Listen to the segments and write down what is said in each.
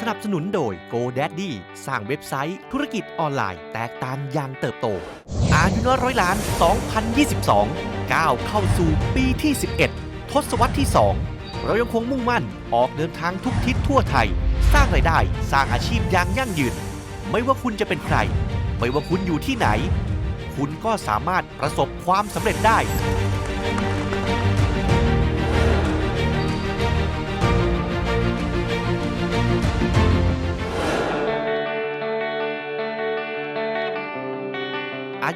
สนับสนุนโดย GoDaddy สร้างเว็บไซต์ ธุรกิจออนไลน์ แตกต่างอย่างเติบโต อายุน้อยร้อยล้าน 2022 ก้าวเข้าสู่ปีที่ 11 ทศวรรษที่ 2 เรายังคงมุ่งมั่นออกเดินทางทุกทิศทั่วไทย สร้างรายได้ สร้างอาชีพอย่างยั่งยืน ไม่ว่าคุณจะเป็นใคร ไม่ว่าคุณอยู่ที่ไหน คุณก็สามารถประสบความสำเร็จได้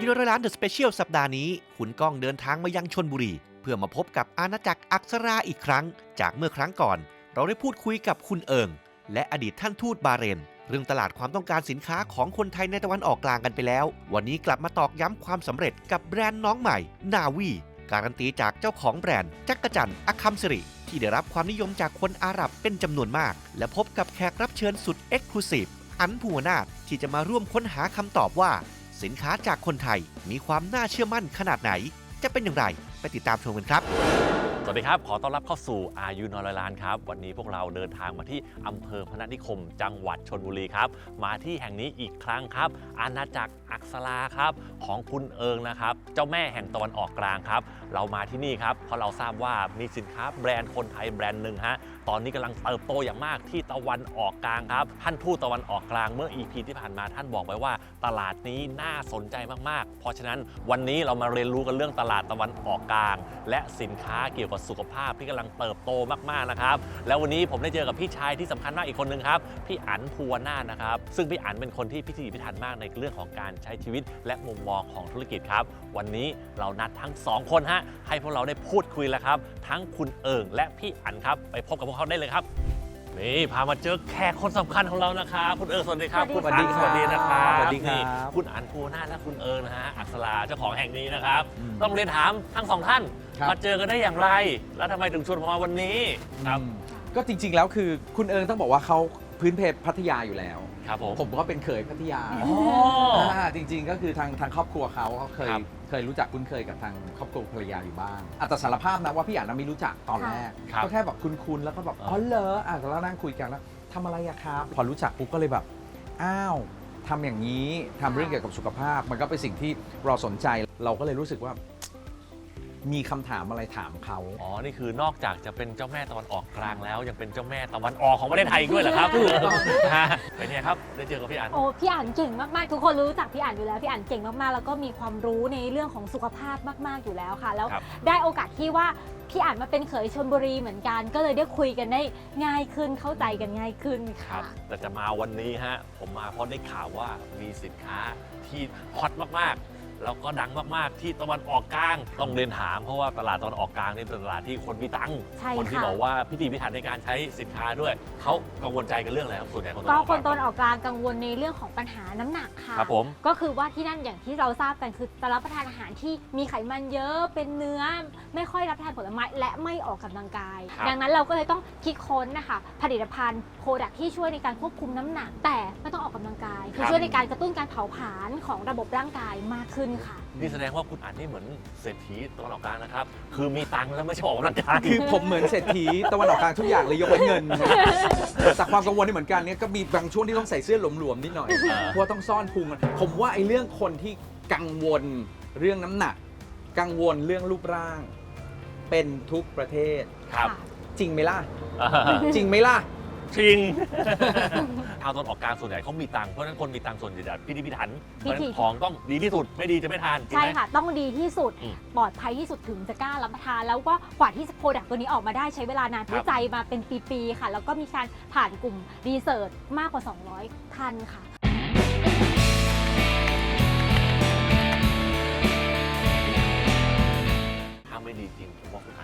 ยุร้อยล้านเดอะสเปเชียลสัปดาห์นี้คุณก้องเดินทางมายังชนบุรี เพื่อมาพบกับอาณาจักรอักษราอีกครั้ง จากเมื่อครั้งก่อน เราได้พูดคุยกับคุณเอิง และอดีตท่านทูตบาเรน เรื่องตลาดความต้องการสินค้าของคนไทยในตะวันออกกลางกันไปแล้ว วันนี้กลับมาตอกย้ำความสำเร็จกับแบรนด์น้องใหม่ นาวีการันตีจากเจ้าของแบรนด์จักรจันทร์อัคคัมสิริที่ได้รับความนิยมจากคนอาหรับเป็นจำนวนมาก และพบกับแขกรับเชิญสุดเอ็กซ์คลูซีฟอันภูวนาถที่จะมาร่วมค้นหาคำตอบว่า สินค้าจากคนไทยมีความน่าเชื่อมั่นขนาดไหน จะเป็นอย่างไรไปติดตามชมกันครับ สวัสดีครับ ขอต้อนรับเข้าสู่อายุนอยร้อยล้านครับ วันนี้พวกเราเดินทางมาที่อำเภอพนัสนิคม จังหวัดชนบุรีครับ มาที่แห่งนี้อีกครั้งครับ อาณาจักรอักษราครับ ของคุณเอิงนะครับ เจ้าแม่แห่งตะวันออกกลางครับ เรามาที่นี่ครับ เพราะเราทราบว่ามีสินค้าแบรนด์คนไทยแบรนด์หนึ่งฮะ ตอนนี้กำลังเติบโตอย่างมากที่ตะวันออกกลางครับ ท่านทูตตะวันออกกลางเมื่อ EP ที่ผ่านมาท่านบอกไว้ว่า ตลาดนี้น่าสนใจมากๆ เพราะฉะนั้นวันนี้เรามาเรียนรู้กันเรื่องตลาดตะวันออกกลาง และสินค้าเกี่ยวกับสุขภาพที่กำลังเติบโตมากๆนะครับแล้ววันนี้ผมได้เจอกับพี่ชายที่สำคัญมากอีกคนหนึ่งครับพี่อั๋นภูวนานะครับซึ่งพี่อั๋นเป็นคนที่พิถีพิถันมากในเรื่องของการใช้ชีวิต และมุมมองของธุรกิจครับ วันนี้เรานัดทั้งสองคนฮะให้พวกเราได้พูดคุยแล้วครับ ทั้งคุณเอิงและพี่อั๋นครับไปพบกับพวกเขาได้เลยครับ นี่พามาเจอแขกคนสำคัญของเรานะครับคุณเอิงสวัสดีครับสวัสดีคุณครับอั๋นสวัสดีนะครับสวัสดีครับ นี่คุณอั๋นภูวนาถและคุณเอิงนะฮะอักษราเจ้าของแห่งนี้นะครับอืมต้องเรียนถามทั้งสองท่านครับ มาเจอกันได้อย่างไร แล้วทำไมถึงชวนผมมาวันนี้ครับอืมก็จริง ๆ แล้วคือคุณเอิงต้องบอกว่าเขาพื้นเพพัทยาอยู่แล้ว ครับผมผมก็เป็นเขยพัทยาอ๋อาจริง ๆ ก็คือทางทางครอบครัวเขาเขาเคยครับเค ยรู้จักคุ้นเคยกับทางครอบครัวภรรยาอยู่บ้างอะแต่สารภาพนะว่าพี่อ่านนะไม่รู้จักตอนแรกครับ ก็แค่แบบคุ้นๆแล้วก็แบบอ่าอ๋อเหรออะแล้วนั่งคุยกันแล้วทำอะไรอะครับ พอรู้จักปุ๊บก็เลยแบบอ้าวทำอย่างนี้ทำเรื่องเกี่ยวกับสุขภาพ มันก็เป็นสิ่งที่เราสนใจเราก็เลยรู้สึกว่า มีคำถามอะไรถามเขา อ๋อ นี่คือนอกจากจะเป็นเจ้าแม่ตะวันออกกลางแล้ว ยังเป็นเจ้าแม่ตะวันออกของประเทศไทยอีกด้วยเหรอครับถูกต้องฮะเป็นไงครับ ได้เจอกับพี่อัน โอ้พี่อ่านเก่งมากๆ ทุกคนรู้จักพี่อ่านอยู่แล้วพี่อ่านเก่งมากๆ แล้วก็มีความรู้ในเรื่องของสุขภาพมาก ๆ อยู่แล้วค่ะ แล้วครับ ได้โอกาสที่ว่าพี่อ่านมาเป็นเขยชนบุรีเหมือนกัน ก็เลยได้คุยกันได้ง่ายขึ้นเข้าใจกันง่ายขึ้นครัค่ะ บ แต่จะมาวันนี้ฮะ ผมมาเพราะได้ข่าวว่ามีสินค้าที่ฮอตมากๆ แล้วก็ดังมากๆที่ตะวันออกกลาง ต้องเรียนถามเพราะว่าตลาดตะวันออกกลางนี่เป็นตลาดที่คนมีตังค์ใช่คนที่ค่ะ บอกว่าพิธีพิถันในการใช้สินค้าด้วยเขากังวลใจกันเรื่องอะไรครับส่วนใหญ่คนตะก็วันออกคนกตลาองนออกกลางกังวลในเรื่องของปัญหาน้ำหนักค่ะ ครับผม ก็คือว่าที่นั่นอย่างที่เราทราบกันคือจะรับประทานอาหารที่มีไขมันเยอะเป็นเนื้อ ไม่ค่อยรับประทานผลไม้และไม่ออกกำลังกาย ครับ ดังนั้นเราก็เลยต้องคิดค้นนะคะผลิตภัณฑ์โปรดักที่ช่วยในการควบคุมน้ำหนัก แต่ไม่ต้องออกกำลังกาย คือช่วยในการกระตุ้นการเผาผลาญของระบบร่างกายมากขึ้นค่ะ นี่แสดงว่าคุณอันนี่เหมือนเศรษฐีตะวันออกกลางนะครับ คือมีตังค์แล้วไม่ใช่ออกกำลังกายคือผมเหมือนเศรษฐีตะวันออกกลางทุกอย่างเลยยกเว้นเงินแต่ความกังวลนี่เหมือนกันเนี่ยก็มีบางช่วงที่ต้องใส่เสื้อหลวมๆนิดหน่อยอ่าเพราะว่าต้องซ่อนพุงผมว่าไอ้เรื่องคนที่กังวลเรื่องน้ำหนัก กังวลเรื่องรูปร่าง เป็นทุกประเทศครับ จริงไหมล่ะอ่าจริงไหมล่ะ จริง ชาวตะวันออกกลางส่วนใหญ่เขามีตังค์เพราะฉะนั้นคนมีตังค์ส่วนใหญ่จะพิธีพิถันเพพิราะฉะถีนั้นของต้องดีที่สุดไม่ดีจะไม่ทานจริงใช่ไหม ค่ะ ต้องดีที่สุดอืมปลอดภัยที่สุดถึงจะกล้ารับประทาน แล้วก็กว่าที่โปรดักตัวนี้ออกมาได้ใช้เวลานานครับ วิจัยมาเป็นปีๆค่ะ แล้วก็มีการผ่านกลุ่มรีเสิร์ชมากกว่า 200 ท่านค่ะ ถ้าไม่ดีจริงผมว่าคุณอั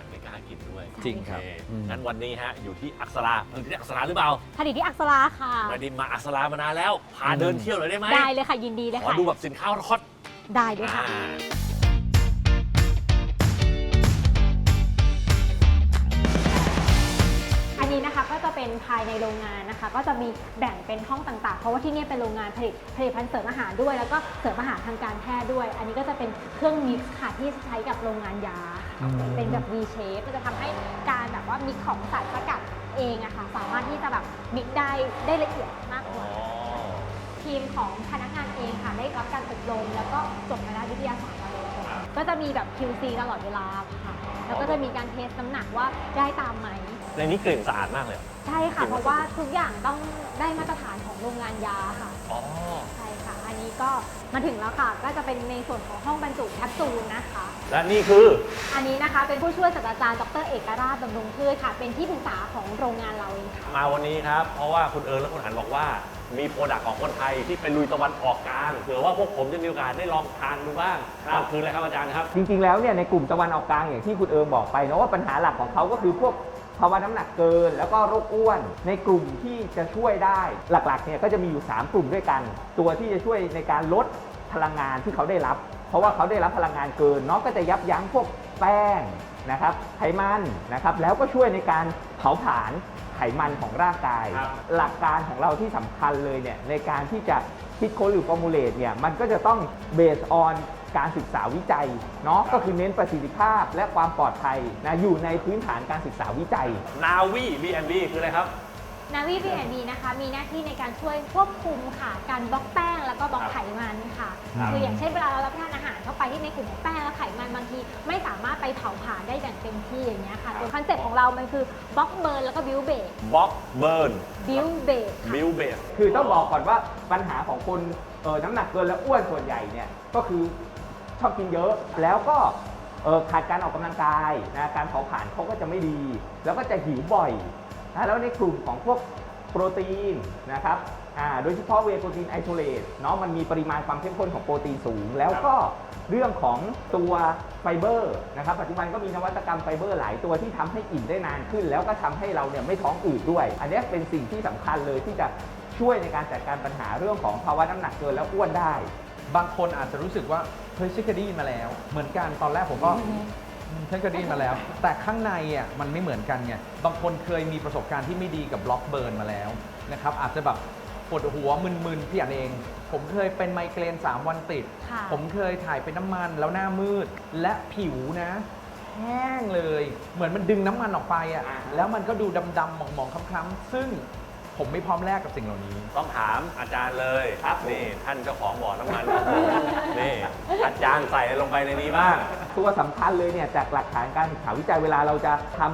นไม่ กล้ากินด้วยจริงครับโอเอืม งั้นวันนี้ฮะอยู่ที่อักษราอยู่ที่อักษราหรือเปล่าผลิตที่อักษราค่ะ ไม่ได้มาอักษรามานานแล้วพาเดินเที่ยวหน่อยได้ไหมได้เลยค่ะยินดีเลยขอค่ะ ดูแบบสินค้าฮอตได้เลยค่ะ อ่า เป็นภายในโรงงานนะคะ ก็จะมีแบ่งเป็นห้องต่างๆ เพราะว่าที่นี่เป็นโรงงานผลิตผลิตภัณฑ์เสริมอาหารด้วย แล้วก็เสริมอาหารทางการแพทย์ด้วย อันนี้ก็จะเป็นเครื่องมิกซ์ค่ะที่ใช้กับโรงงานยาค่ะอืมเป็นแบบ V shape ก็จะทำให้การแบบว่ามิกซ์ของสารสกัดเองอะค่ะ สามารถที่จะแบบมิกได้ได้ละเอียดมากกว่า ทีมของพนักงานเองค่ะได้รับการอบรมแล้วก็จบคณะวิทยาศาสตร์มาเลยก็จะมีแบบ QC ตลอดเวลาค่ะ แล้วก็จะมีการเทสน้ำหนักว่าได้ตามไหม ในนี้กลิ่นสะอาดมากเลย ใช่ค่ะ เพราะว่าทุกอย่างต้องได้มาตรฐานของโรงงานยาค่ะ อ๋อ ใช่ค่ะ อันนี้ก็มาถึงแล้วค่ะ ก็จะเป็นในส่วนของห้องบรรจุแคปซูลนะคะ และนี่คืออันนี้นะคะเป็นผู้ช่วยศาสตราจารย์ดรเอกราชบำรุงพืชค่ะ เป็นที่ปรึกษาของโรงงานเราเองค่ะ มาวันนี้ครับ เพราะว่าคุณเอิญและคุณหันบอกว่า มีโปรดักต์ของคนไทยที่ไปลุยตะวันออกกลางเผื่อว่าพวกผมจะมีโอกาสได้ลองทานดูบ้างครับ คืออะไรครับอาจารย์ครับ จริงๆ แล้วเนี่ยในกลุ่มตะวันออกกลางอย่างที่คุณเอิงบอกไปนะว่าปัญหาหลักของเขาก็คือพวก ภาวะน้ำหนักเกิน แล้วก็โรคอ้วน ในกลุ่มที่จะช่วยได้หลักๆเนี่ยก็จะมีอยู่ 3 กลุ่มด้วยกัน ตัวที่จะช่วยในการลดพลังงานที่เขาได้รับ เพราะว่าเขาได้รับพลังงานเกินเนาะก็จะยับยั้งพวกแป้งนะครับไขมันนะครับแล้วก็ช่วยในการเผาผลาญไขมันของร่างกายครับหลักการของเราที่สำคัญเลยเนี่ยในการที่จะคิดค้นหรือฟอร์มูลเลตเนี่ยมันก็จะต้องเบสออน การศึกษาวิจัยเนาะก็คือเน้นประสิทธิภาพและความปลอดภัยนะอยู่ในพื้นฐานการศึกษาวิจัย นาวี B&B คืออะไรครับ นาวีพีแอนดีนะคะ มีหน้าที่ในการช่วยควบคุมค่ะ การบล็อกแป้งแล้วก็บล็อกไขมันค่ะครับ คืออย่างเช่นเวลาเรารับประทานอาหารเข้าไปที่ในกลุ่มของแป้งและไขมันบางที ไม่สามารถไปเผาผลาญได้อย่างเต็มที่อย่างเงี้ยค่ะตัวคอนเซ็ปต์ของเรา มันคือบล็อกเบิร์นแล้วก็บิวเบรกบล็อกเบิร์นบิวเบรกบิลเบส คือต้องบอกก่อนว่าปัญหาของคนเออน้ำหนักเกินและอ้วนส่วนใหญ่เนี่ยก็คือ ชอบกินเยอะ แล้วก็ขาดการออกกำลังกายนะการเผาผลาญเขาก็จะไม่ดี แล้วก็จะหิวบ่อยนะแล้วในกลุ่มของพวกโปรตีนนะครับโดยเฉพาะเวโปรตีนไอโซเลตเนาะมันมีปริมาณความเข้มข้นของโปรตีนสูง แล้วก็เรื่องของตัวไฟเบอร์นะครับปัจจุบันก็มีนวัตกรรมไฟเบอร์หลายตัวที่ทำให้อิ่มได้นานขึ้น แล้วก็ทำให้เราเนี่ยไม่ท้องอืดด้วย อันนี้เป็นสิ่งที่สำคัญเลยที่จะช่วยในการจัดการปัญหาเรื่องของภาวะน้ำหนักเกินและอ้วนได้ บางคนอาจจะรู้สึกว่าเฮ้ยฉันเคยได้ยินมาแล้ว เหมือนกันตอนแรกผมก็อืมฉันเคยได้ยินมาแล้ว แต่ข้างในอะมันไม่เหมือนกันไงบางคนเคยมีประสบการณ์ที่ไม่ดีกับบล็อกเบิร์นมาแล้วนะครับอาจจะแบบปวดหัวมึนๆพี่อันเอง ผมเคยเป็นไมเกรน 3 วันติด ค่ะ ผมเคยถ่ายเป็นน้ำมันแล้วหน้ามืดและผิวนะ แห้งเลย เหมือนมันดึงน้ำมันออกไปอะอ่าแล้วมันก็ดูดำๆหมองๆคล้ำๆซึ่ง ผมไม่พร้อมแลกกับสิ่งเหล่านี้ ต้องถามอาจารย์เลยครับนี่ท่านเจ้าของบ่อน้ำมันนี่อาจารย์ใส่ลงไปในนี้บ้าง ตัวสำคัญเลยเนี่ยจากหลักฐานการศึกษาวิจัยเวลาเราจะทำ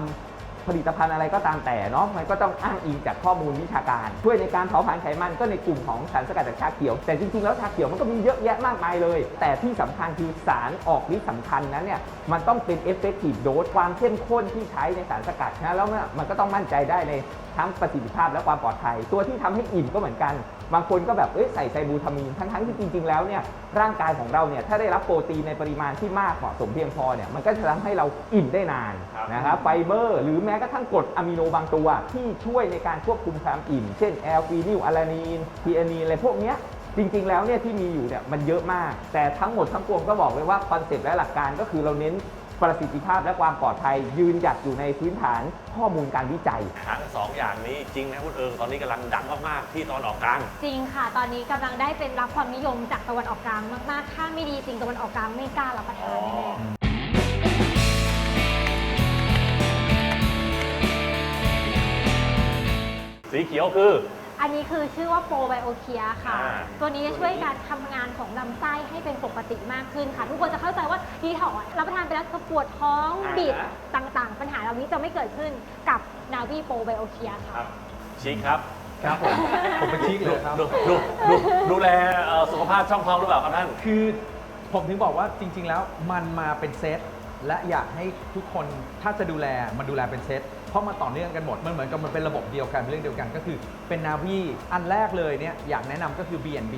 ผลิตภัณฑ์อะไรก็ตามแต่เนาะมันก็ต้องอ้างอิงจากข้อมูลวิชาการ ช่วยในการเผาผลาญไขมันก็ในกลุ่มของสารสกัดจากชาเขียว แต่จริงๆแล้วชาเขียวมันก็มีเยอะแยะมากมายเลย แต่ที่สำคัญคือสารออกฤทธิ์สำคัญนั้นเนี่ยมันต้องเป็น effective dose ความเข้มข้นที่ใช้ในสารสกัดนะแล้วเนี่ยมันก็ต้องมั่นใจได้ใน ทั้งประสิทธิภาพและความปลอดภัย ตัวที่ทำให้อิ่มก็เหมือนกัน บางคนก็แบบเอ้ยใส่ไซบูทามีนทั้งๆที่จริงๆแล้วเนี่ยร่างกายของเราเนี่ยถ้าได้รับโปรตีนในปริมาณที่มากเหมาะสมเพียงพอเนี่ยมันก็จะทำให้เราอิ่มได้นานครับนะครับไฟเบอร์ หรือแม้กระทั่งกรดอะมิโนบางตัวที่ช่วยในการควบคุมความอิ่ม เช่นแอลฟีนิลอะลานีนทีอานีนอะไรพวกเนี้ยจริงๆ แล้วเนี่ยที่มีอยู่เนี่ยมันเยอะมาก แต่ทั้งหมดทั้งปวงก็บอกเลยว่าคอนเซปต์และหลักการก็คือเราเน้น ประสิทธิภาพและความปลอดภัยยืนหยัดอยู่ในพื้นฐานข้อมูลการวิจัย ทั้งสองอย่างนี้จริงนะคุณเอิงตอนนี้กำลังดังมากๆที่ตอนออกกลางจริงค่ะ ตอนนี้กำลังได้เป็นรับความนิยมจากตะวันออกกลางมากๆ ถ้าไม่ดีจริงตะวันออกกลางไม่กล้ารับประทานแน่ๆ สีเขียวคือ อันนี้คือชื่อว่าโปรไบโอเคียค่ะ อ่า ตัวนี้จะช่วยการทำงานของลำไส้ให้เป็นปกติมากขึ้นค่ะ ทุกคนจะเข้าใจว่าดีถอกรับประทานไปแล้วจะปวดท้องอ่าบิดต่างๆ ปัญหาเหล่านี้จะไม่เกิดขึ้นกับนาวีโปรไบโอเคียคค่ะ รับชิคครับครับผมผมเป็นชิคเลยครับ ดูดูดูดูแลเอ่อสุขภาพช่องท้องหรือเปล่าครับท่าน คือผมถึงบอกว่าจริง ๆ แล้วมันมาเป็นเซตและอยากให้ทุกคนถ้าจะดูแลมันดูแลเป็นเซต เพราะมันต่อเนื่องกันหมด มันเหมือนกับมันเป็นระบบเดียวกันเป็นเรื่องเดียวกันก็คือเป็นนาวีอันแรกเลยเนี่ยอยากแนะนำก็คือ B&B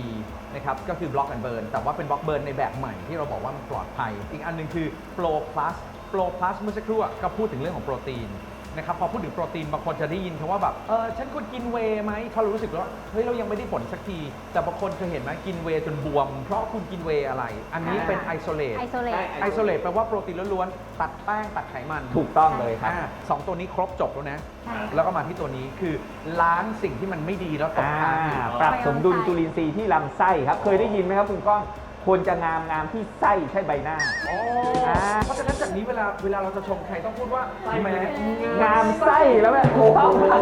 นะครับก็คือ Block and Burn แต่ว่าเป็น Block Burn ในแบบใหม่ที่เราบอกว่ามันปลอดภัย อีกอันหนึงคือ Pro Plus Pro Plus เมื่อสักครู่อะก็พูดถึงเรื่องของโปรตีน นะครับพอพูดถึงโปรตีนบางคนจะได้ยินคำว่าแบบเออฉันควรกินเวย์ไหมเขารู้สึกว่าเฮ้ยเรายังไม่ได้ผลสักที แต่บางคนเคยเห็นไหมกินเวย์จนบวม เพราะคุณกินเวย์อะไร อันนี้เป็นไอโซเลตไอโซเลตได้ไอโซเลตแปลว่าโปรตีนล้วนๆตัดแป้งตัดไขมันถูกต้องเลยครับอ่าสองตัวนี้ครบจบแล้วนะ ใช่ แล้วก็มาที่ตัวนี้คือล้างสิ่งที่มันไม่ดีแล้วตกอ่าค้างอยู่ ปรับสมดุลจุลินทรีย์ที่ลำไส้ครับ เคยได้ยินไหมครับคุณก้อง ควรจะงามงามที่ไส้ใช่ใบหน้าอ่า เพราะฉะนั้นจากนี้เวลาเวลาเราจะชมใครต้องพูดว่าแหมงามไส้แล้วแม่ถูกต้องครับ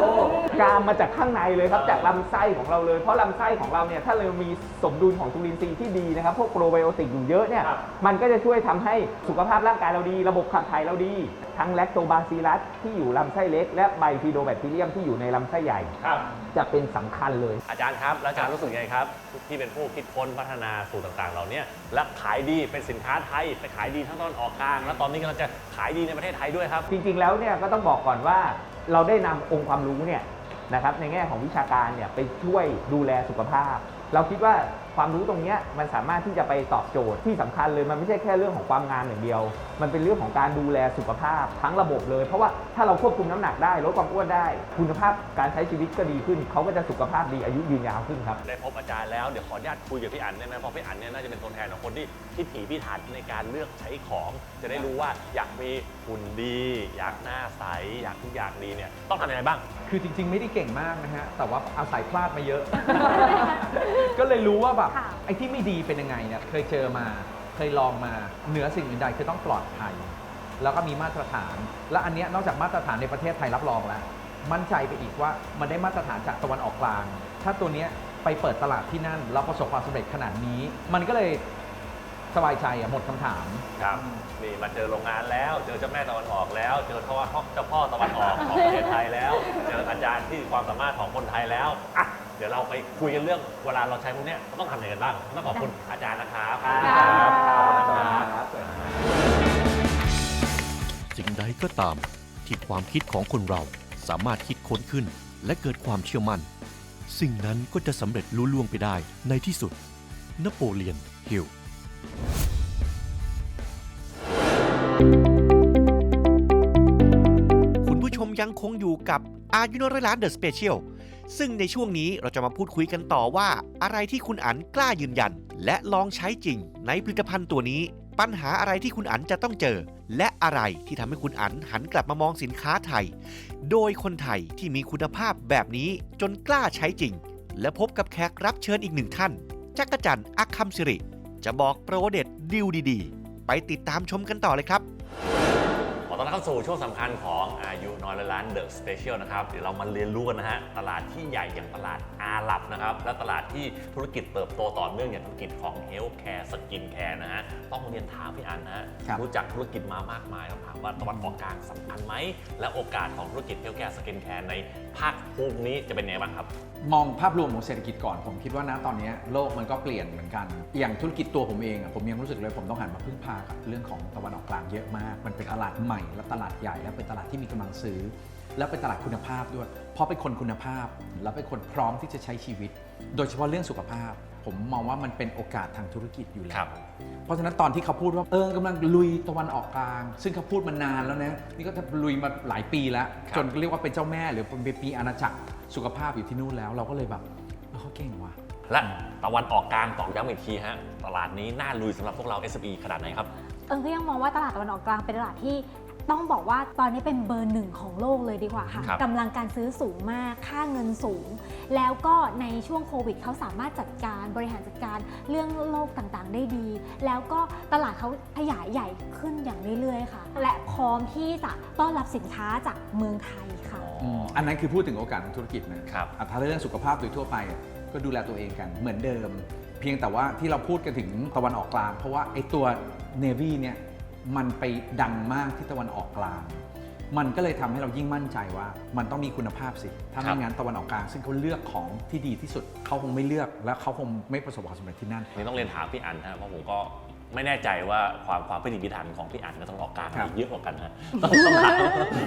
งามมาจากข้างในเลยครับจากลำไส้ของเราเลย เพราะลำไส้ของเราเนี่ยถ้าเรามีสมดุลของจุลินทรีย์ที่ดีนะครับ พวกโปรไบโอติกอยู่เยอะเนี่ยมันก็จะช่วยทำให้สุขภาพร่างกายเราดี ระบบขับถ่ายเราดี ทั้งแลคโตบาซิลัสที่อยู่ลำไส้เล็ก และไบฟิโดแบคทีเรียมที่อยู่ในลำไส้ใหญ่ ครับ จะเป็นสำคัญเลย อาจารย์ครับแล้วอาจารย์รู้สึกยังไงครับ ที่เป็นผู้คิดค้นพัฒนาสูตรต่างๆ เหล่านี้และขายดีเป็นสินค้าไทยไปขายดีทั้งตอนออกกลาง และตอนนี้กำลังจะขายดีในประเทศไทยด้วยครับ จริงๆแล้วเนี่ยก็ต้องบอกก่อนว่าเราได้นำองค์ความรู้เนี่ยนะครับในแง่ของวิชาการเนี่ยไปช่วยดูแลสุขภาพ เราคิดว่า ความรู้ตรงเนี้ยมันสามารถที่จะไปตอบโจทย์ที่สำคัญเลยมันไม่ใช่แค่เรื่องของความงามอย่างเดียว มันเป็นเรื่องของการดูแลสุขภาพทั้งระบบเลย เพราะว่าถ้าเราควบคุมน้ำหนักได้ลดความอ้วนได้ คุณภาพการใช้ชีวิตก็ดีขึ้น เขาก็จะสุขภาพดีอายุยืนยาวขึ้นครับได้พบอาจารย์แล้วเดี๋ยวขออนุญาตคุยกับพี่อั๋นได้ไหมเพราะพี่อั๋นเนี่ยน่าจะเป็นตัวแทนของคนที่ที่ถีพิถันในการเลือกใช้ของ จะได้รู้ว่าอยากมีหุ่นดี อยากหน้าใสอยากทุกอย่างดีเนี่ยต้องทำยังไงบ้าง คือจริง ๆ ไม่ได้เก่งมากนะฮะแต่ว่าอาศัยพลาดมาเยอะ ก็เลยรู้ว่าแบบค่ะ ไอ้ที่ไม่ดีเป็นยังไงเนี่ยเคยเจอมาเคยลองมาเหนือสิ่งอื่นใดคือต้องปลอดภัย แล้วก็มีมาตรฐาน และอันเนี้ยนอกจากมาตรฐานในประเทศไทยรับรองแล้ว มั่นใจไปอีกว่ามันได้มาตรฐานจากตะวันออกกลาง ถ้าตัวเนี้ยไปเปิดตลาดที่นั่นแล้วประสบความสำเร็จขนาดนี้ มันก็เลยสบายใจอะหมดคำถาม ครับนี่มาเจอโรงงานแล้ว เจอเจ้าแม่ตะวันออกแล้ว เจอเจ้าพ่อเจ้าพ่อตะวันออกของประเทศไทยแล้ว เจออาจารย์ที่ความสามารถของคนไทยแล้วอะ เดี๋ยวเราไปคุยกันเรื่องเวลาเราใช้พวกเนี้ยเราต้องทำยังไงกันบ้างต้องขอบคุณอาจารย์นะครับครับขอบคุณครับ สิ่งใดก็ตามที่ความคิดของคนเราสามารถคิดค้นขึ้น และเกิดความเชื่อมั่น สิ่งนั้นก็จะสำเร็จลุล่วงไปได้ในที่สุด นโปเลียนฮิลคุณผู้ชมยังคงอยู่กับอายุนร้อยล้านเดอะสเปเชียล ซึ่งในช่วงนี้เราจะมาพูดคุยกันต่อว่า อะไรที่คุณอันกล้ายืนยัน และลองใช้จริง ในผลิตภัณฑ์ตัวนี้ ปัญหาอะไรที่คุณอันจะต้องเจอ และอะไรที่ทำให้คุณอันหันกลับมามองสินค้าไทย โดยคนไทยที่มีคุณภาพแบบนี้จนกล้าใช้จริง และพบกับแขกรับเชิญอีกหนึ่งท่านจักรจันทร์อักคำสิริ จะบอกโปรเด็ดดิวดีๆ ไปติดตามชมกันต่อเลยครับ ต้อนรับเข้าสู่ช่วงสำคัญของอายุน้อยร้อยล้านเดอะสเปเชียลนะครับ เดี๋ยวเรามาเรียนรู้กันนะฮะ ตลาดที่ใหญ่อย่างตลาดอาหรับนะครับ และตลาดที่ธุรกิจเติบโตต่อเนื่องอย่างธุรกิจของเฮลท์แคร์สกินแคร์นะฮะ ต้องเรียนถามพี่อันนะฮะ ครับรู้จักธุรกิจมามากมายต้องถามว่าตะวันออกกลางสำคัญไหม และโอกาสของธุรกิจเฮลท์แคร์สกินแคร์ในภาคภูมินี้จะเป็นไงบ้างครับ มองภาพรวมของเศรษฐกิจก่อน ผมคิดว่านะตอนนี้โลกมันก็เปลี่ยนเหมือนกัน อย่างธุรกิจตัวผมเองผมยังรู้สึกเลยผมต้องหันมาพึ่งพากับเรื่องของตะวันออกกลางเยอะมาก มันเป็นตลาดใหม่และตลาดใหญ่ และเป็นตลาดที่มีกำลังซื้อ และเป็นตลาดคุณภาพด้วย เพราะเป็นคนคุณภาพ และเป็นคนพร้อมที่จะใช้ชีวิต โดยเฉพาะเรื่องสุขภาพ ผมมองว่ามันเป็นโอกาสทางธุรกิจอยู่แล้ครัว บ เพราะฉะนั้นตอนที่เขาพูดว่าเออกำลังลุยตะวันออกกลาง ซึ่งเขาพูดมานานแล้วนะนี่ก็จะลุยมาหลายปีแล้ว ครับ จนเรียกว่าเป็นเจ้าแม่หรือเป็นปีอาณาจักรสุขภาพอยู่ที่นู่นแล้ว เราก็เลยแบบเออเขาเก่งว่ะ และตะวันออกกลางตอกย้ำอีกทีฮะ ตลาดนี้น่าลุยสำหรับพวกเรา SME ขนาดไหนครับ เอิงก็ยังมองว่าตลาดตะวันออกกลางเป็นตลาดที่ ต้องบอกว่าตอนนี้เป็นเบอร์หนึ่งของโลกเลยดีกว่าค่ะครับ กำลังการซื้อสูงมากค่าเงินสูง แล้วก็ในช่วงโควิดเขาสามารถจัดการบริหารจัดการเรื่องโรคต่างๆ ได้ดี แล้วก็ตลาดเขาขยายใหญ่ขึ้นอย่างเรื่อยๆค่ะ และพร้อมที่จะต้อนรับสินค้าจากเมืองไทยค่ะมอันนั้นคือพูดถึงโอกาสทางธุรกิจนะครับ อะถ้าเรื่องสุขภาพโดยทั่วไปอะก็ดูแลตัวเองกันเหมือนเดิม เพียงแต่ว่าที่เราพูดกันถึงตะวันออกกลาง เพราะว่าไอ้ตัว Navy เนี่ย มันไปดังมากที่ตะวันออกกลาง มันก็เลยทำให้เรายิ่งมั่นใจว่า มันต้องมีคุณภาพสิ ถ้าครัไม่บงั้นตะวันออกกลาง ซึ่งเขาเลือกของที่ดีที่สุดเขาคงไม่เลือก และเขาคงไม่ประสบความสำเร็จที่นั่นนี่ต้องเรียนถามพี่อันฮะเพราะผมก็ไม่แน่ใจว่าความความพิถีพิถันของพี่อันกับตะวันออกกลางครับมีเยอะกว่ากันฮะต้องต้องถาม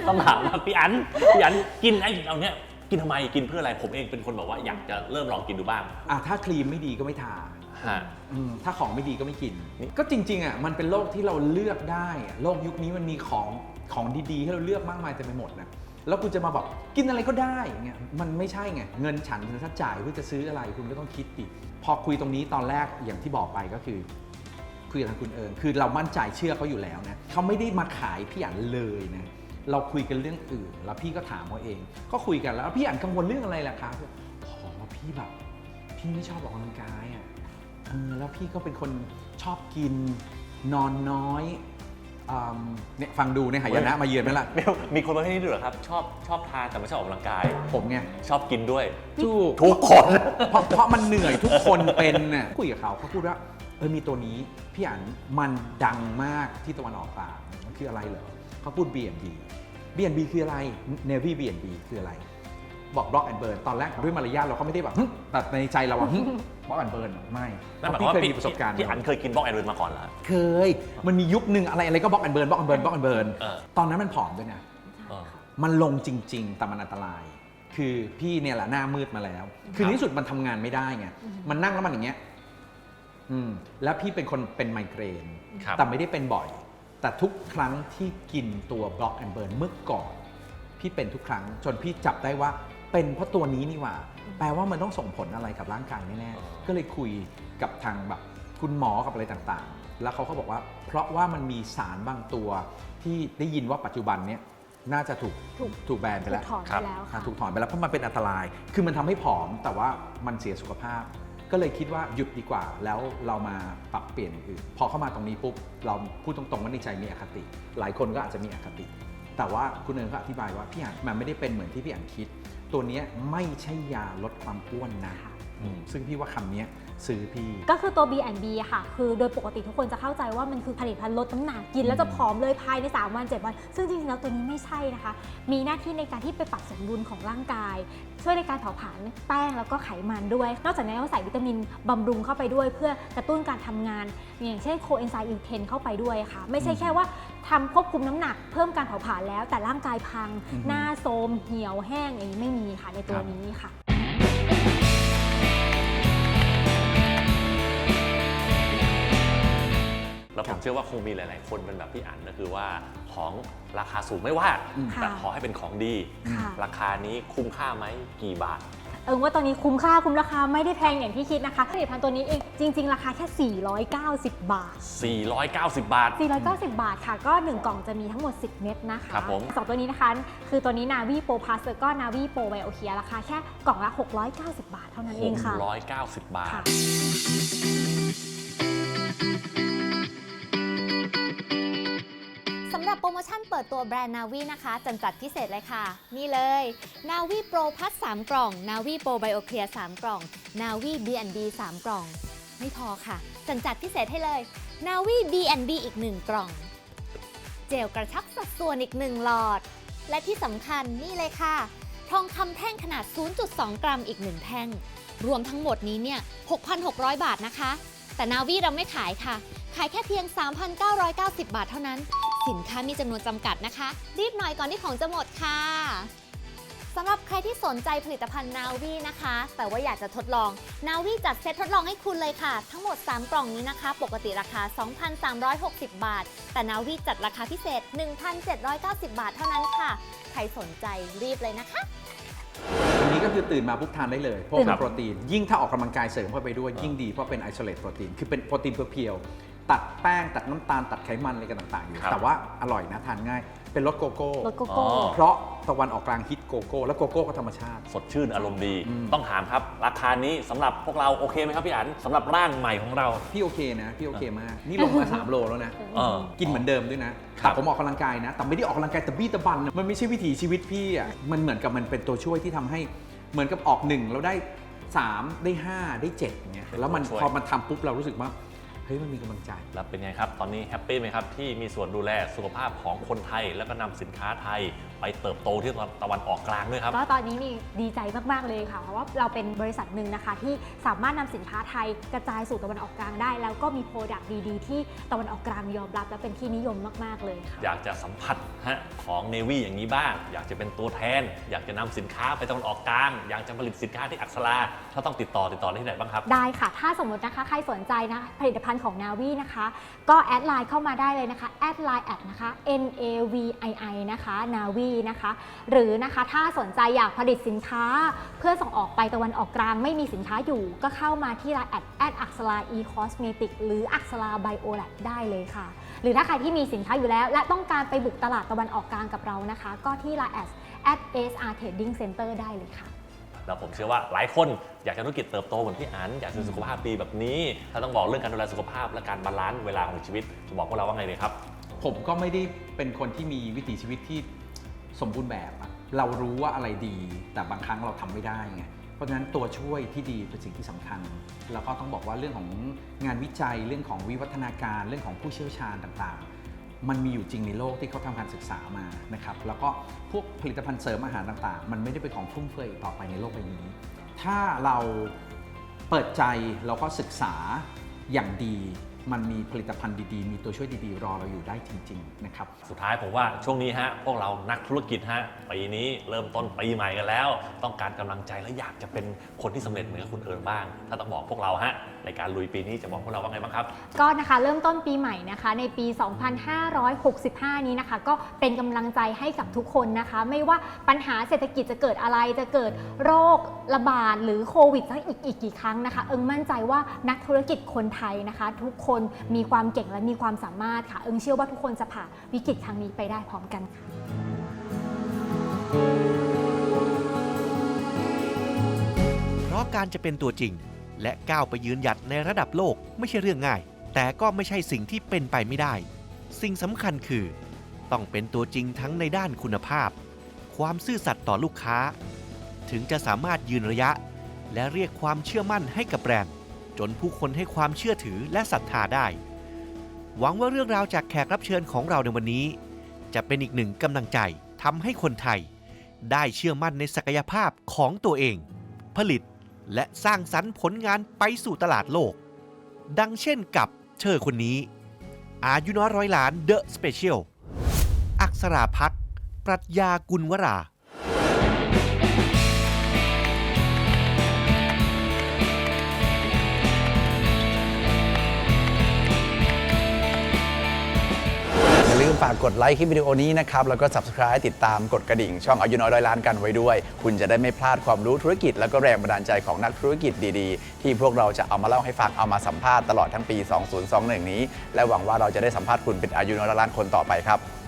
ต้องถามว่าพี่อันพี่อันกินไอ้เอาเนี้ยกินทำไมกินเพื่ออะไรผมเองเป็นคนบอกว่าอยากจะเริ่มลองกินดูบ้างอะถ้าครีมไม่ดีก็ไม่ทา ฮะ อืมถ้าของไม่ดีก็ไม่กิน ก็จริงๆอะมันเป็นโลกที่เราเลือกได้อะโลกยุคนี้มันมีของของดีๆให้เราเลือกมากมายเต็มไปหมดนะแล้วคุณจะมาบอกกินอะไรก็ได้อย่างเงี้ยมันไม่ใช่ไงเงินฉันถ้าจ่ายเพื่อจะซื้ออะไรคุณก็ต้องคิดดิพอคุยตรงนี้ตอนแรกอย่างที่บอกไปก็คือ คุยกับทางคุณเอิญคือเรามั่นใจเชื่อเขาอยู่แล้วนะเขาไม่ได้มาขายพี่อันเลยนะเราคุยกันเรื่องอื่น แล้วพี่ก็ถามเขาเอง ก็คุยกันแล้วพี่อันกังวลเรื่องอะไรล่ะคะอ๋อพี่แบบพี่ไม่ชอบออกกำลังกายอะเออแล้วพี่ก็เป็นคนชอบกินนอนน้อยอืมเนี่ยฟังดูเนี่ยหายนะมาเยือนไหมล่ะไม่มีคนประเภทนี้ด้วยเหรอครับ ชอบชอบทานแต่ไม่ชอบออกกำลังกาย ผมไงชอบกินด้วยถูกทุกคน เพราะเพราะมันเหนื่อยทุกคนเป็นน่ะคุยกับเขาเขาพูดว่าเออมีตัวนี้พี่อันมันดังมากที่ตะวันออกกลางมันคืออะไรเหรอเขาพูด B&B B&B คืออะไร Navy B&B คืออะไร บอก Block and Burn ตอนแรกด้วยมารยาทเราก็ไม่ได้แบบหึแต่ในใจเราว่า Block and Burn ไม่นั่นหมายเพความราะว่าพี่เคยพี่มีประสบการณ์พี่อันเคยกินบล็อกแอนด์เวนมาก่อนเหรอเคย มันมียุคหนึ่งอะไรอะไรก็ Block and Burn Block and Burn Block and Burn เออ ตอนนั้นมันผอมด้วยนะเออมันลงจริง ๆ แต่มันอันตราย คือพี่เนี่ยแหละหน้ามืดมาแล้ว คือในที่สุดมันทำงานไม่ได้ไง มันนั่งแล้วมันอย่างเงี้ย อืม แล้วพี่เป็นคนเป็นไมเกรน ครับ แต่ไม่ได้เป็นบ่อย แต่ทุกครั้งที่กินตัวบล็อกแอนเบิร์นเมื่อก่อน พี่เป็นทุกครั้งจนพี่จับได้ว่า เป็นเพราะตัวนี้นี่หว่า แปลว่ามันต้องส่งผลอะไรกับร่างกายแน่ๆก็เลยคุยกับทางแบบคุณหมอกับอะไรต่างๆ แล้วเขาก็บอกว่า เพราะว่ามันมีสารบางตัวที่ได้ยินว่าปัจจุบันเนี้ยน่าจะถูกถูกถูกแบนไปถูแล้กวถอนครัไปบแล้วอะค่ะถูกถอนไปแล้วเพราะมันเป็นอันตราย คือมันทำให้ผอมแต่ว่ามันเสียสุขภาพ ก็เลยคิดว่าหยุดดีกว่า แล้วเรามาปรับเปลี่ยนอย่างอื่น พอเข้ามาตรงนี้ปุ๊บเราพูดตรงๆว่าในใจมีอคติ หลายคนก็อาจจะมีอคติ แต่ว่าคุณเอิญก็อธิบายว่าพี่อ่านมันไม่ได้เป็นเหมือนที่พี่อ่านคิด ตัวเนี้ยไม่ใช่ยาลดความอ้วนนะค่ะอืมซึ่งพี่ว่าคำเนี้ย ซื้อพี่ ก็คือตัว B&B อะค่ะ คือโดยปกติทุกคนจะเข้าใจว่ามันคือผลิตภัณฑ์ลดน้ำหนักกินแล้วจะผอมเลยภายใน 3 วัน 7 วัน ซึ่งจริงๆแล้วตัวนี้ไม่ใช่นะคะ มีหน้าที่ในการที่ไปปรับสมดุลของร่างกาย ช่วยในการเผาผลาญแป้งแล้วก็ไขมันด้วย นอกจากนี้ก็ใส่วิตามินบำรุงเข้าไปด้วย เพื่อกระตุ้นการทำงาน อย่างเช่นโคเอนไซม์อิลเทนเข้าไปด้วยค่ะ ไม่ใช่แค่ว่าทำควบคุมน้ำหนักเพิ่มการเผาผลาญแล้วแต่ร่างกายพังอือฮึหน้าโทรมเหี่ยวแห้งอย่างนี้ไม่มีค่ะในตัวครับนี้ค่ะ แล้วผมเชื่อว่าคงมีหลาย ๆ คนเป็นแบบพี่อันก็คือว่าของราคาสูงไม่ว่าอืมแต่ค่ะขอให้เป็นของดีค่ะราคานี้คุ้มค่าไหมกี่บาท เอิงว่าตอนนี้คุ้มค่าคุ้มราคาไม่ได้แพงอย่างที่คิดนะคะผลิตภัณฑ์ตัวนี้เองจริง ๆ ราคาแค่ 490 บาท 490 บาท 490 บาทค่ะ ก็ 1 กล่องจะมีทั้งหมด 10 เม็ดนะคะครับผมสองตัวนี้นะคะ คือตัวนี้นาวีโปรพาสแล้วก็นาวีโปรไบโอเคียราคาแค่กล่องละ 690 บาทเท่านั้นเองค่ะ690 บาท เปิดตัวแบรนด์นาวีนะคะจันจัดพิเศษเลยค่ะ นี่เลยนาวีโปรพัส3กล่องนาวีโปรไบโอเคลีย3กล่องนาวี B&B 3กล่อง ไม่พอค่ะจันจัดพิเศษให้เลยนาวี B&B อีก 1 กล่อง เจลกระชับสัดส่วนอีก 1 หลอด และที่สำคัญนี่เลยค่ะ ทองคำแท่งขนาด 0.2 กรัมอีก 1 แท่ง รวมทั้งหมดนี้เนี่ย 6,600 บาทนะคะ แต่นาวีเราไม่ขายค่ะ ขายแค่เพียง 3,990 บาทเท่านั้น สินค้ามีจำนวนจำกัดนะคะ รีบหน่อยก่อนที่ของจะหมดค่ะสำหรับใครที่สนใจผลิตภัณฑ์นาวีนะคะ แต่ว่าอยากจะทดลองนาวีจัดเซตทดลองให้คุณเลยค่ะ ทั้งหมด 3 กล่องนี้นะคะ ปกติราคา 2,360 บาท แต่นาวีจัดราคาพิเศษ 1,790 บาทเท่านั้นค่ะ ใครสนใจรีบเลยนะคะอันนี้ก็คือตื่นมาปุ๊บทานได้เลยเพราะตื่นเป็นโปรตีน ยิ่งถ้าออกกำลังกายเสริมเข้าไปด้วยยิ่งดีเพราะเป็นไอโซเลตโปรตีน คือเป็นโปรตีนเพียวๆ ตัดแป้ง ตัดน้ำตาลตัดไขมันอะไรกันต่างๆอยู่ครับ แต่ว่าอร่อยนะทานง่าย เป็นรสโกโก้ รสโกโก้ อ๋อ เพราะตะวันออกกลางฮิตโกโก้ แล้วโกโก้ก็ธรรมชาติ สดชื่นอารมณ์ดี อืม ต้องถามครับ ราคานี้สำหรับพวกเราโอเคไหมครับพี่อันสำหรับร่างใหม่ของเรา พี่โอเคนะ พี่โอเคมาก นี่ลงมา 3 โลแล้วนะ เออ กินเหมือนเดิมด้วยนะครัแต่บผมออกกำลังกายนะ แต่ไม่ได้ออกกำลังกายแต่บี้ตะบันนะมันไม่ใช่วิถีชีวิตพี่อะ มันเหมือนกับมันเป็นตัวช่วยที่ทำให้ เหมือนกับออกหนึ่งแล้วได้ 3 ได้ 5 ได้7อย่างเงี้ย แล้วมันพอมันทำปุ๊บเรารู้สึกว่าเฮ้ยมันมีกำลังใจ แล้วเป็นไงครับ ตอนนี้แฮปปี้ไหมครับที่มีส่วนดูแลสุขภาพของคนไทย แล้วก็นำสินค้าไทย ไปเติบโตที่ตะวันออกกลางด้วยครับ ก็ตอนนี้มีดีใจมากๆเลยค่ะ เพราะว่าเราเป็นบริษัทหนึ่งนะคะ ที่สามารถนำสินค้าไทยกระจายสู่ตะวันออกกลางได้ แล้วก็มีโปรดักต์ดีๆ ที่ตะวันออกกลางยอมรับ และเป็นที่นิยมมากๆเลยค่ะอยากจะสัมผัสฮะของเนวี่อย่างนี้บ้าง อยากจะเป็นตัวแทน อยากจะนำสินค้าไปตะวันออกกลาง อยากจะผลิตสินค้าที่อักษราถ้าต้องติดต่อติดต่อได้ที่ไหนบ้างครับได้ค่ะ ถ้าสมมตินะคะใครสนใจนะผลิตภัณฑ์ของนาวีนะคะ ก็แอดไลน์เข้ามาได้เลยนะคะแอดไลน์แอดนะคะ N A V I I นะคะนาวีนะคะ หรือนะคะถ้าสนใจอยากผลิตสินค้า เพื่อส่งออกไปตะวันออกกลางไม่มีสินค้าอยู่ ก็เข้ามาที่ไลน์แอดแอดอักษรา e cosmetic หรืออักษรา bio lab ได้เลยค่ะ หรือถ้าใครที่มีสินค้าอยู่แล้ว และต้องการไปบุกตลาดตะวันออกกลางกับเรานะคะ ก็ที่ไลน์แอด at SR Trading Center ได้เลยค่ะแล้วผมเชื่อว่าหลายคนอยากจะธุรกิจเติบโตเหมือนพี่อันอยากจะสุขภาพดีแบบนี้ ถ้าต้องบอกเรื่องการดูแลสุขภาพและการบาลานซ์เวลาของชีวิตจะบอกพวกเราว่าไงดีครับ ผมก็ไม่ได้เป็นคนที่มีวิถีชีวิตที่ สมบูรณ์แบบอะเรารู้ว่าอะไรดี แต่บางครั้งเราทำไม่ได้ไงเพราะฉะนั้นตัวช่วยที่ดีเป็นสิ่งที่สำคัญ แล้วก็ต้องบอกว่าเรื่องของงานวิจัยเรื่องของวิวัฒนาการเรื่องของผู้เชี่ยวชาญต่างๆ มันมีอยู่จริงในโลกที่เขาทำการศึกษามานะครับแล้วก็พวกผลิตภัณฑ์เสริมอาหารต่างๆ มันไม่ได้เป็นของฟุ่มเฟือยต่อไปในโลกใบนี้ ถ้าเราเปิดใจแล้วก็ศึกษาอย่างดี มันมีผลิตภัณฑ์ดีๆ มีตัวช่วยดีๆ รอเราอยู่ได้จริง ๆ นะครับ สุดท้ายผมว่าช่วงนี้ฮะพวกเรานักธุรกิจฮะปีนี้เริ่มต้นปีใหม่กันแล้ว ต้องการกำลังใจและอยากจะเป็นคนที่สำเร็จเหมือนกับคุณเอิญบ้าง ถ้าต้องบอกพวกเราฮะในการลุยปีนี้จะบอกพวกเราว่าไงบ้างครับ ก็นะคะเริ่มต้นปีใหม่นะคะ ในปี 2565 นี้นะคะ ก็เป็นกำลังใจให้กับทุกคนนะคะ ไม่ว่าปัญหาเศรษฐกิจจะเกิดอะไรจะเกิดโรคระบาดหรือโควิดสักอีกอีกกี่ครั้งนะคะ เอิงมั่นใจว่านักธุรกิจคนไทยนะคะ ทุกคนมีความเก่งและมีความสามารถค่ะ เอิงเชื่อว่าทุกคนจะผ่านวิกฤตครั้งนี้ไปได้พร้อมกันค่ะ เพราะการจะเป็นตัวจริง และก้าวไปยืนหยัดในระดับโลกไม่ใช่เรื่องง่าย แต่ก็ไม่ใช่สิ่งที่เป็นไปไม่ได้ สิ่งสำคัญคือ ต้องเป็นตัวจริงทั้งในด้านคุณภาพ ความซื่อสัตย์ต่อลูกค้า ถึงจะสามารถยืนระยะ และเรียกความเชื่อมั่นให้กับแบรนด์ จนผู้คนให้ความเชื่อถือและศรัทธาได้ หวังว่าเรื่องราวจากแขกรับเชิญของเราในวันนี้ จะเป็นอีกหนึ่งกำลังใจทำให้คนไทย ได้เชื่อมั่นในศักยภาพของตัวเอง ผลิตและสร้างสรรค์ผลงานไปสู่ตลาดโลก ดังเช่นกับเธอคนนี้ อายุน้อยร้อยล้านเดอะสเปเชียลอักษราพักปรัชญากุลวรา ฝากกดไลค์คลิปวิดีโอนี้นะครับ แล้วก็ subscribe ติดตามกดกระดิ่ง ช่องอายุน้อยร้อยล้านกันไว้ด้วย คุณจะได้ไม่พลาดความรู้ธุรกิจ แล้วก็แรงบันดาลใจของนักธุรกิจดีๆ ที่พวกเราจะเอามาเล่าให้ฟังเอามาสัมภาษณ์ตลอดทั้งปี 2021 นี้ และหวังว่าเราจะได้สัมภาษณ์คุณเป็นอายุน้อยร้อยล้านคนต่อไปครับ